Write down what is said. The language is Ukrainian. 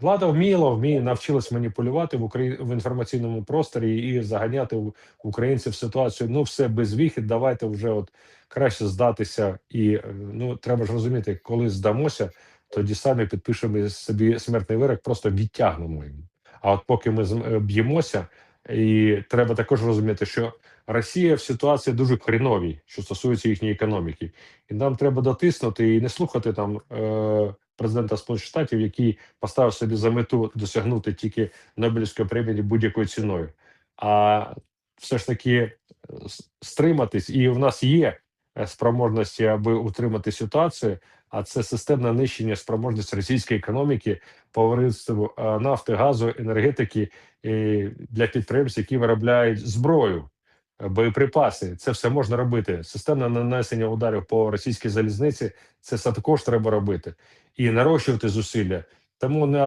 Влада вміла, вміє навчилась маніпулювати в Украї... в інформаційному просторі і заганяти українців в ситуацію. Ну, все без вихід. Давайте вже от краще здатися. І е, ну треба ж розуміти, коли здамося, тоді самі підпишемо собі смертний вирок, просто відтягнемо його. А от поки ми е, б'ємося, і треба також розуміти, що Росія в ситуації дуже хреновій, що стосується їхньої економіки, і нам треба дотиснути і не слухати там е, президента Сполучених Штатів, який поставив собі за мету досягнути тільки Нобелівської премії будь-якою ціною. А все ж таки е, стриматись, і в нас є е, спроможності, аби утримати ситуацію. А це системне нищення спроможності російської економіки по е, нафти, газу, енергетики для підприємств, які виробляють зброю, боєприпаси. Це все можна робити. Системне нанесення ударів по російській залізниці. Це все також треба робити і нарощувати зусилля. Тому не